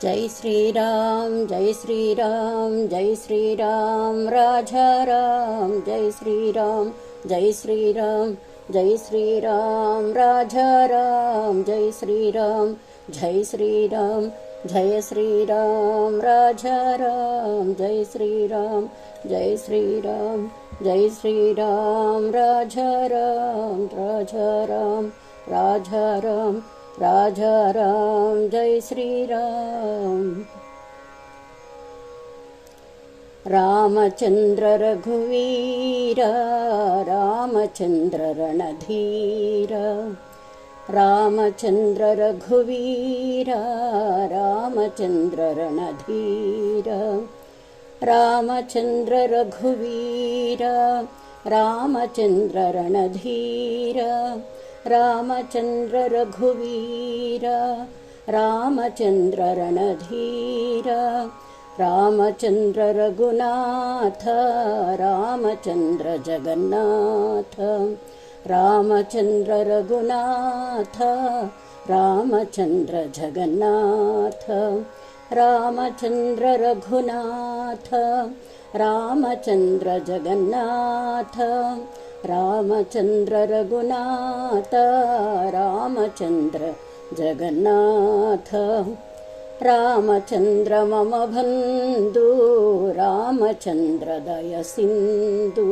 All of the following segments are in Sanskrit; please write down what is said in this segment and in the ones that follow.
जय श्रीराम जय श्रीराम जय श्रीराम राजाराम जय श्रीराम जय श्रीराम जय श्रीराम राजाराम जय श्रीराम जय श्रीराम जय श्रीराम राजाराम जय श्रीराम जय श्रीराम जय श्रीराम राजाराम राजाराम राजाराम राजा राम जय श्रीराम। रामचन्द्र रघुवीर रामचन्द्र रणधीर रामचन्द्र रघुवीर रामचन्द्र रणधीर रामचन्द्र रघुवीर रामचन्द्र रणधीर रामचन्द्र रघुवीर रामचन्द्र रणधीर रामचन्द्र रघुनाथ रामचन्द्र जगन्नाथ रामचन्द्र रघुनाथ रामचन्द्र जगन्नाथ रामचन्द्र रघुनाथ रामचन्द्र जगन्नाथ रामचन्द्र रघुनाथ रामचन्द्र जगन्नाथ। रामचन्द्र मम बन्धु रामचन्द्र दयसिन्धु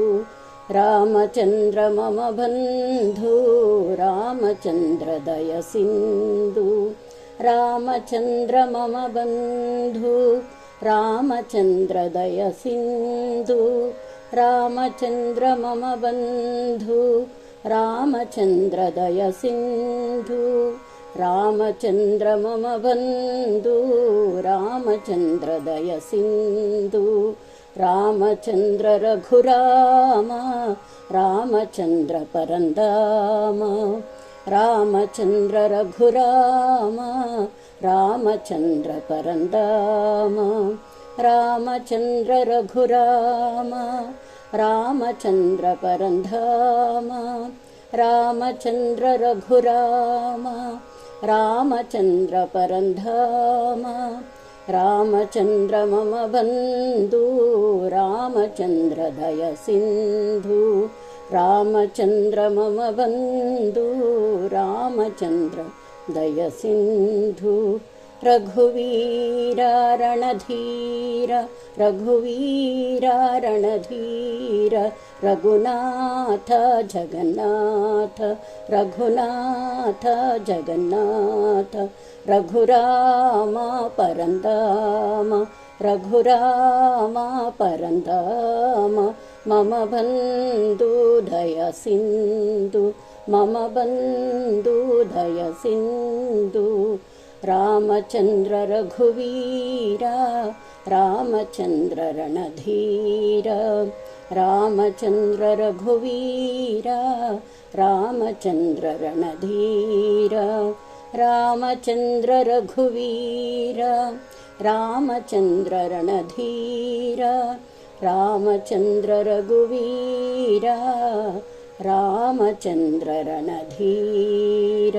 रामचन्द्र मम बन्धु रामचन्द्र दयसिन्धु रामचन्द्र मम बन्धु रामचन्द्र दयसिन्धु रामचन्द्र मम बन्धु रामचन्द्रदयसिन्धु रामचन्द्र मम बन्धु रामचन्द्रदयसिन्धु रामचन्द्र रघुराम रामचन्द्र परन्दाम। रामचन्द्र रघुराम रामचन्द्र परन्दाम रामचन्द्र रघुराम रामचन्द्र परन्धाम रामचन्द्र रघुराम रामचन्द्र परन्धाम रामचन्द्र मम बन्धु रामचन्द्र दयसिन्धु रामचन्द्र मम बन्धु रामचन्द्र दयसिन्धु रघुवीर रणधीर रघुवीर रणधीर रघुनाथ जगन्नाथ रघुनाथ जगन्नाथ रघुराम परन्दाम रघुराम परन्दाम मम बन्धुधय सिन्धु मम बन्धुधय सिन्धु रामचन्द्र रघुवीर रामचन्द्र रणधीर रामचन्द्र रघुवीर रामचन्द्र रणधीर रामचन्द्र रघुवीर रामचन्द्र रणधीर रामचन्द्र रघुवीर रामचन्द्र रणधीर